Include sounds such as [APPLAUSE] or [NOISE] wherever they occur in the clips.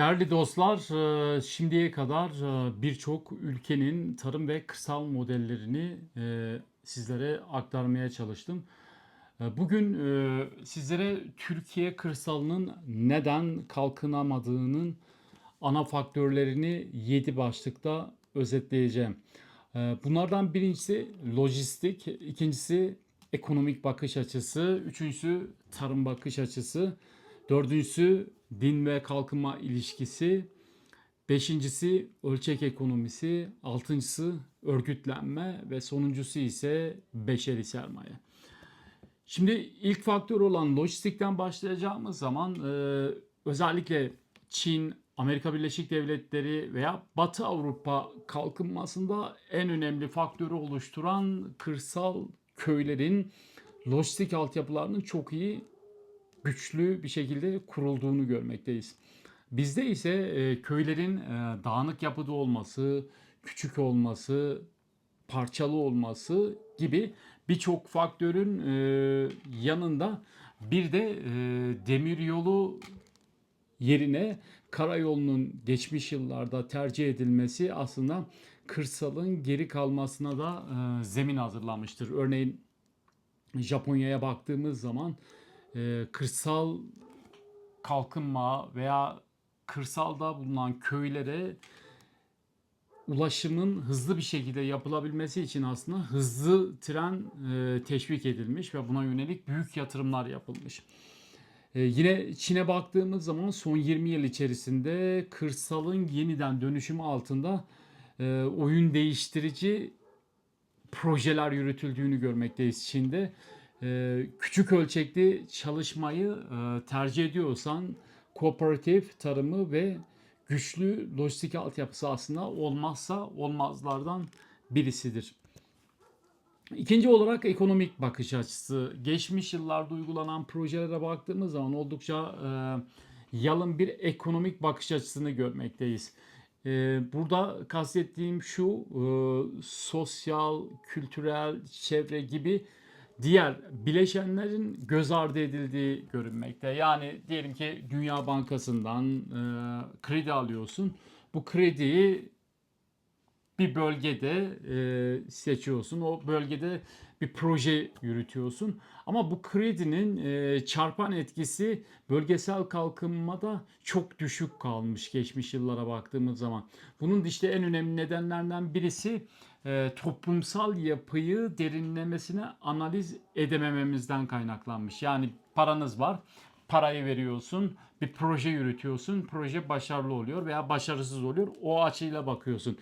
Değerli dostlar, e, şimdiye kadar e, birçok ülkenin tarım ve kırsal modellerini e, sizlere aktarmaya çalıştım. Bugün sizlere Türkiye kırsalının neden kalkınamadığının ana faktörlerini 7 başlıkta özetleyeceğim. Bunlardan birincisi lojistik, ikincisi ekonomik bakış açısı, üçüncüsü tarım bakış açısı, dördüncüsü din ve kalkınma ilişkisi, beşincisi ölçek ekonomisi, altıncısı örgütlenme. Ve sonuncusu ise beşeri sermaye. Şimdi ilk faktör olan lojistikten başlayacağımız zaman e, özellikle Çin, Amerika Birleşik Devletleri veya Batı Avrupa kalkınmasında en önemli faktörü oluşturan kırsal köylerin lojistik altyapılarının çok iyi güçlü bir şekilde kurulduğunu görmekteyiz. Bizde ise e, köylerin e, dağınık yapıda olması, küçük olması, parçalı olması gibi birçok faktörün e, yanında bir de demiryolu yerine karayolunun geçmiş yıllarda tercih edilmesi aslında kırsalın geri kalmasına da zemin hazırlamıştır. Örneğin Japonya'ya baktığımız zaman e, kırsal kalkınma veya kırsalda bulunan köylere ulaşımın hızlı bir şekilde yapılabilmesi için aslında hızlı tren e, teşvik edilmiş ve buna yönelik büyük yatırımlar yapılmış. E, yine Çin'e baktığımız zaman son 20 yıl içerisinde kırsalın yeniden dönüşümü altında e, oyun değiştirici projeler yürütüldüğünü görmekteyiz Çin'de. E, küçük ölçekli çalışmayı e, tercih ediyorsan kooperatif tarımı ve güçlü lojistik altyapısı aslında olmazsa olmazlardan birisidir. İkinci olarak ekonomik bakış açısı. Geçmiş yıllarda uygulanan projelere baktığımız zaman oldukça e, yalın bir ekonomik bakış açısını görmekteyiz. E, burada kastettiğim şu e, sosyal, kültürel, çevre gibi diğer bileşenlerin göz ardı edildiği görünmekte. Yani diyelim ki Dünya Bankası'ndan e, kredi alıyorsun. Bu krediyi bir bölgede e, seçiyorsun. O bölgede bir proje yürütüyorsun. Ama bu kredinin e, çarpan etkisi bölgesel kalkınmada çok düşük kalmış geçmiş yıllara baktığımız zaman. Bunun işte en önemli nedenlerden birisi e, toplumsal yapıyı derinlemesine analiz edemememizden kaynaklanmış. Yani paranız var, parayı veriyorsun, bir proje yürütüyorsun, proje başarılı oluyor veya başarısız oluyor. O açıyla bakıyorsun.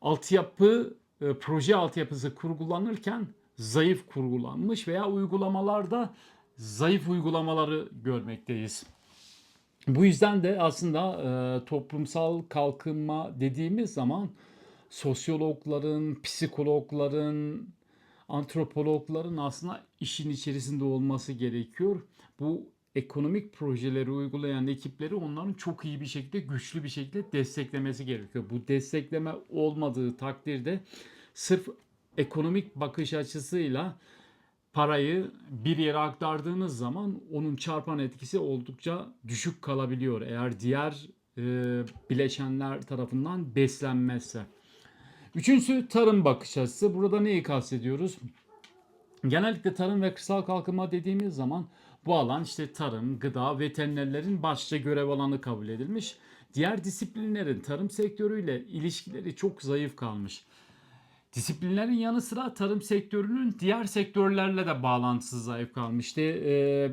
Altyapı, e, proje altyapısı kurgulanırken zayıf kurgulanmış veya uygulamalarda zayıf uygulamaları görmekteyiz. Bu yüzden de aslında e, toplumsal kalkınma dediğimiz zaman sosyologların, psikologların, antropologların aslında işin içerisinde olması gerekiyor. Bu ekonomik projeleri uygulayan ekipleri onların çok iyi bir şekilde, güçlü bir şekilde desteklemesi gerekiyor. Bu destekleme olmadığı takdirde sırf ekonomik bakış açısıyla parayı bir yere aktardığınız zaman onun çarpan etkisi oldukça düşük kalabiliyor. Eğer diğer e, bileşenler tarafından beslenmezse. Üçüncüsü tarım bakış açısı. Burada neyi kastediyoruz? Genellikle tarım ve kırsal kalkınma dediğimiz zaman bu alan işte tarım, gıda, veterinerlerin başlıca görev alanı kabul edilmiş. Diğer disiplinlerin tarım sektörüyle ilişkileri çok zayıf kalmış. Disiplinlerin yanı sıra tarım sektörünün diğer sektörlerle de bağlantısı zayıf kalmıştı. Ee,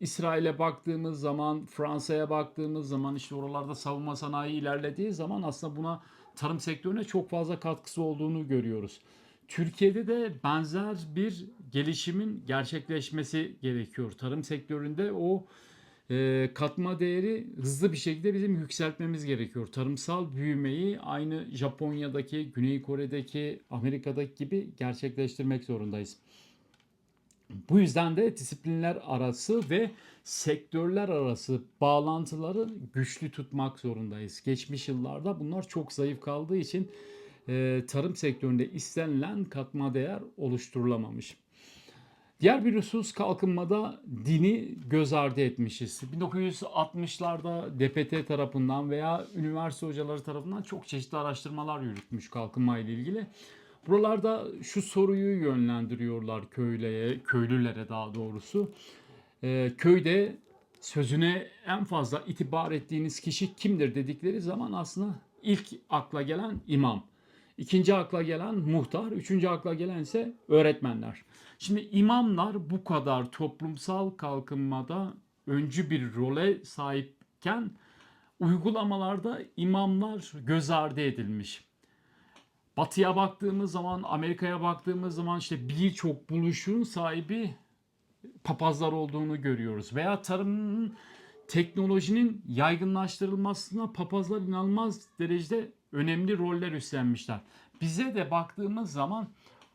İsrail'e baktığımız zaman, Fransa'ya baktığımız zaman işte oralarda savunma sanayi ilerlediği zaman aslında buna tarım sektörüne çok fazla katkısı olduğunu görüyoruz. Türkiye'de de benzer bir gelişimin gerçekleşmesi gerekiyor. Tarım sektöründe o e, katma değeri hızlı bir şekilde bizim yükseltmemiz gerekiyor. Tarımsal büyümeyi aynı Japonya'daki, Güney Kore'deki, Amerika'daki gibi gerçekleştirmek zorundayız. Bu yüzden de disiplinler arası ve sektörler arası bağlantıları güçlü tutmak zorundayız. Geçmiş yıllarda bunlar çok zayıf kaldığı için e, tarım sektöründe istenilen katma değer oluşturulamamış. Diğer bir husus kalkınmada dini göz ardı etmişiz. 1960'larda DPT tarafından veya üniversite hocaları tarafından çok çeşitli araştırmalar yürütmüş kalkınma ilgili. Buralarda şu soruyu yönlendiriyorlar köylüye, köylülere daha doğrusu. Ee, köyde sözüne en fazla itibar ettiğiniz kişi kimdir dedikleri zaman aslında ilk akla gelen imam. İkinci akla gelen muhtar, üçüncü akla gelen ise öğretmenler. Şimdi imamlar bu kadar toplumsal kalkınmada öncü bir role sahipken uygulamalarda imamlar göz ardı edilmiş. Batı'ya baktığımız zaman, Amerika'ya baktığımız zaman işte birçok buluşun sahibi papazlar olduğunu görüyoruz. Veya tarımın teknolojinin yaygınlaştırılmasına papazlar inanılmaz derecede önemli roller üstlenmişler. Bize de baktığımız zaman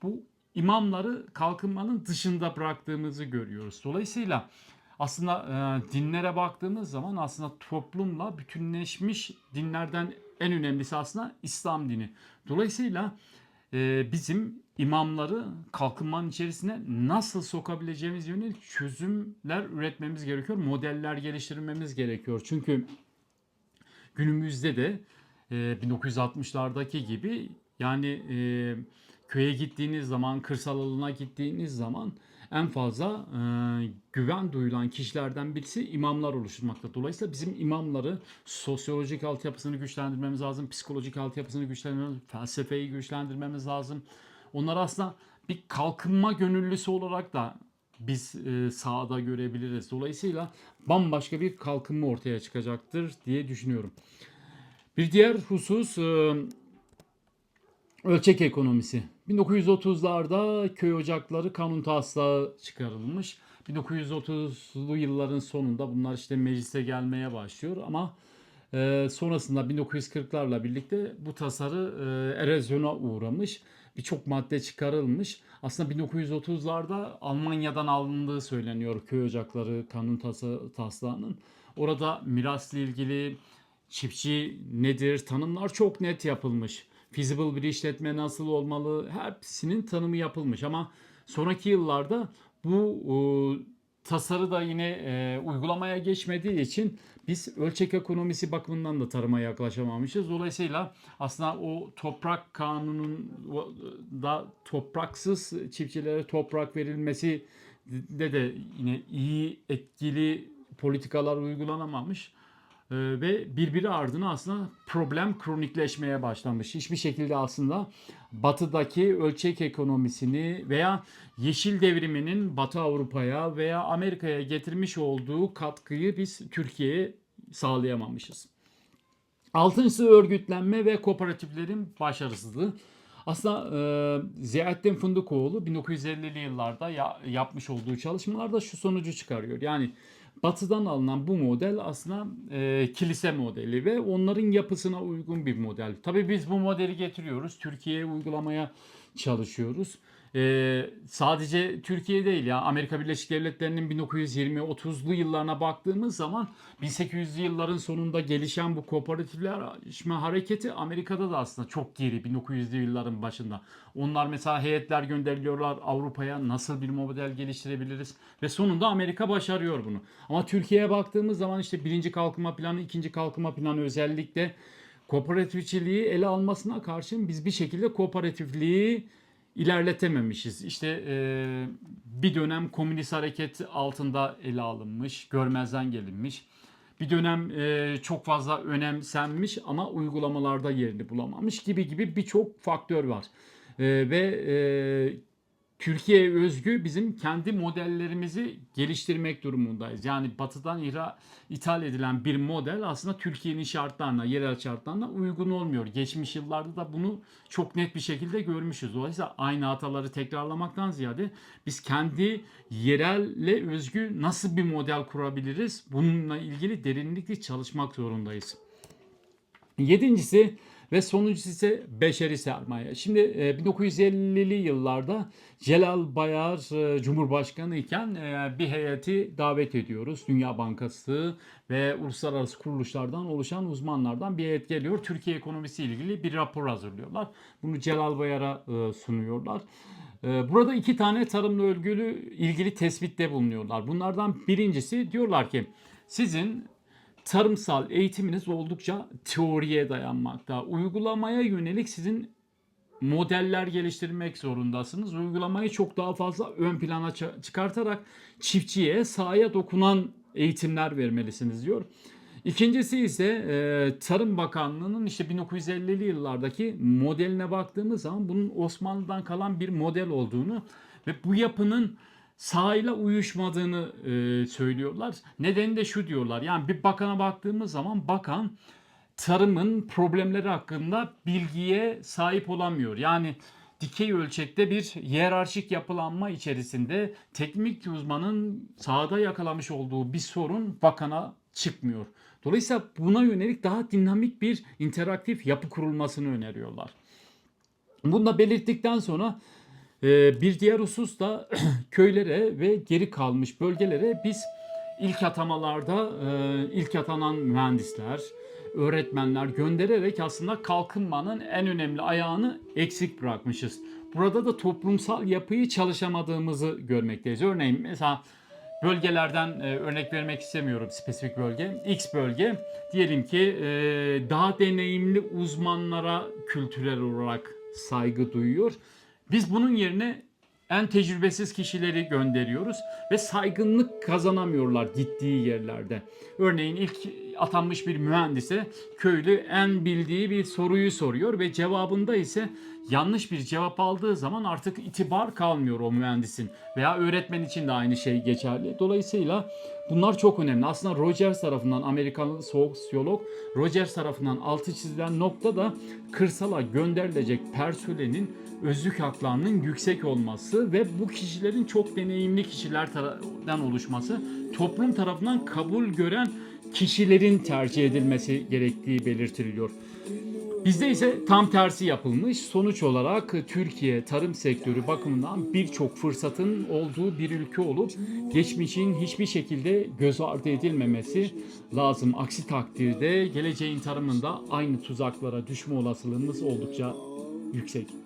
bu imamları kalkınmanın dışında bıraktığımızı görüyoruz. Dolayısıyla aslında e, dinlere baktığımız zaman aslında toplumla bütünleşmiş dinlerden en önemlisi aslında İslam dini. Dolayısıyla e, bizim imamları kalkınmanın içerisine nasıl sokabileceğimiz yönelik çözümler üretmemiz gerekiyor. Modeller geliştirmemiz gerekiyor. Çünkü günümüzde de e, 1960'lardaki gibi yani e, köye gittiğiniz zaman, kırsal alana gittiğiniz zaman en fazla e, güven duyulan kişilerden birisi imamlar oluşturmakta. Dolayısıyla bizim imamları sosyolojik altyapısını güçlendirmemiz lazım, psikolojik altyapısını güçlendirmemiz, felsefeyi güçlendirmemiz lazım. Onlar aslında bir kalkınma gönüllüsü olarak da biz e, sahada görebiliriz. Dolayısıyla bambaşka bir kalkınma ortaya çıkacaktır diye düşünüyorum. Bir diğer husus e, ölçek ekonomisi. 1930'larda köy ocakları kanun taslağı çıkarılmış. 1930'lu yılların sonunda bunlar işte meclise gelmeye başlıyor ama e, sonrasında 1940'larla birlikte bu tasarı e, erozyona uğramış. Birçok madde çıkarılmış. Aslında 1930'larda Almanya'dan alındığı söyleniyor köy ocakları kanun tasa, taslağının. Orada mirasla ilgili çiftçi nedir tanımlar çok net yapılmış. Feasible bir işletme nasıl olmalı hepsinin tanımı yapılmış ama sonraki yıllarda bu e, tasarı da yine e, uygulamaya geçmediği için biz ölçek ekonomisi bakımından da tarıma yaklaşamamışız. Dolayısıyla aslında o toprak kanunun da topraksız çiftçilere toprak verilmesi de de yine iyi etkili politikalar uygulanamamış. Ee, ve birbiri ardına aslında problem kronikleşmeye başlamış. Hiçbir şekilde aslında batıdaki ölçek ekonomisini veya yeşil devriminin Batı Avrupa'ya veya Amerika'ya getirmiş olduğu katkıyı biz Türkiye'ye sağlayamamışız. Altıncısı örgütlenme ve kooperatiflerin başarısızlığı. Aslında e, Ziyaettin Fındıkoğlu 1950'li yıllarda ya, yapmış olduğu çalışmalarda şu sonucu çıkarıyor. Yani Batı'dan alınan bu model aslında e, kilise modeli ve onların yapısına uygun bir model. Tabii biz bu modeli getiriyoruz. Türkiye'ye uygulamaya çalışıyoruz. Ee, sadece Türkiye değil ya Amerika Birleşik Devletleri'nin 1920-30'lu yıllarına baktığımız zaman 1800'lü yılların sonunda gelişen bu kooperatifleşme hareketi Amerika'da da aslında çok geri 1900'lü yılların başında. Onlar mesela heyetler gönderiliyorlar Avrupa'ya nasıl bir model geliştirebiliriz ve sonunda Amerika başarıyor bunu. Ama Türkiye'ye baktığımız zaman işte birinci kalkınma planı, ikinci kalkınma planı özellikle kooperatifçiliği ele almasına karşın biz bir şekilde kooperatifliği ilerletememişiz. İşte e, bir dönem komünist hareket altında ele alınmış, görmezden gelinmiş. Bir dönem e, çok fazla önemsenmiş ama uygulamalarda yerini bulamamış gibi gibi birçok faktör var. E, ve e, Türkiye özgü bizim kendi modellerimizi geliştirmek durumundayız. Yani batıdan ihra, ithal edilen bir model aslında Türkiye'nin şartlarına, yerel şartlarına uygun olmuyor. Geçmiş yıllarda da bunu çok net bir şekilde görmüşüz. Dolayısıyla aynı hataları tekrarlamaktan ziyade biz kendi yerelle özgü nasıl bir model kurabiliriz? Bununla ilgili derinlikli çalışmak zorundayız. Yedincisi ve sonuncusu ise beşeri sermaye. Şimdi 1950'li yıllarda Celal Bayar e, Cumhurbaşkanı iken e, bir heyeti davet ediyoruz. Dünya Bankası ve uluslararası kuruluşlardan oluşan uzmanlardan bir heyet geliyor. Türkiye ekonomisi ilgili bir rapor hazırlıyorlar. Bunu Celal Bayar'a e, sunuyorlar. Burada iki tane tarımla ilgili, ilgili tespitte bulunuyorlar. Bunlardan birincisi diyorlar ki sizin tarımsal eğitiminiz oldukça teoriye dayanmakta. Uygulamaya yönelik sizin modeller geliştirmek zorundasınız. Uygulamayı çok daha fazla ön plana çıkartarak çiftçiye, sahaya dokunan eğitimler vermelisiniz diyor. İkincisi ise e, Tarım Bakanlığı'nın işte 1950'li yıllardaki modeline baktığımız zaman bunun Osmanlı'dan kalan bir model olduğunu ve bu yapının sahayla uyuşmadığını e, söylüyorlar. Nedeni de şu diyorlar. Yani bir bakana baktığımız zaman bakan tarımın problemleri hakkında bilgiye sahip olamıyor. Yani dikey ölçekte bir hiyerarşik yapılanma içerisinde teknik uzmanın sahada yakalamış olduğu bir sorun bakana çıkmıyor. Dolayısıyla buna yönelik daha dinamik bir interaktif yapı kurulmasını öneriyorlar. Bunu da belirttikten sonra bir diğer husus da [CLEARS THROAT] köylere ve geri kalmış bölgelere biz ilk atamalarda e, ilk atanan mühendisler, öğretmenler göndererek aslında kalkınmanın en önemli ayağını eksik bırakmışız. Burada da toplumsal yapıyı çalışamadığımızı görmekteyiz. Örneğin mesela bölgelerden e, örnek vermek istemiyorum spesifik bölge. X bölge diyelim ki e, daha deneyimli uzmanlara kültürel olarak saygı duyuyor. Biz bunun yerine en tecrübesiz kişileri gönderiyoruz ve saygınlık kazanamıyorlar gittiği yerlerde. Örneğin ilk atanmış bir mühendise köylü en bildiği bir soruyu soruyor ve cevabında ise yanlış bir cevap aldığı zaman artık itibar kalmıyor o mühendisin veya öğretmen için de aynı şey geçerli. Dolayısıyla bunlar çok önemli. Aslında Rogers tarafından Amerikalı sosyolog Rogers tarafından altı çizilen nokta da kırsala gönderilecek personelin özlük haklarının yüksek olması ve bu kişilerin çok deneyimli kişiler tarafından oluşması, toplum tarafından kabul gören kişilerin tercih edilmesi gerektiği belirtiliyor. Bizde ise tam tersi yapılmış. Sonuç olarak Türkiye tarım sektörü bakımından birçok fırsatın olduğu bir ülke olup geçmişin hiçbir şekilde göz ardı edilmemesi lazım. Aksi takdirde geleceğin tarımında aynı tuzaklara düşme olasılığımız oldukça yüksek.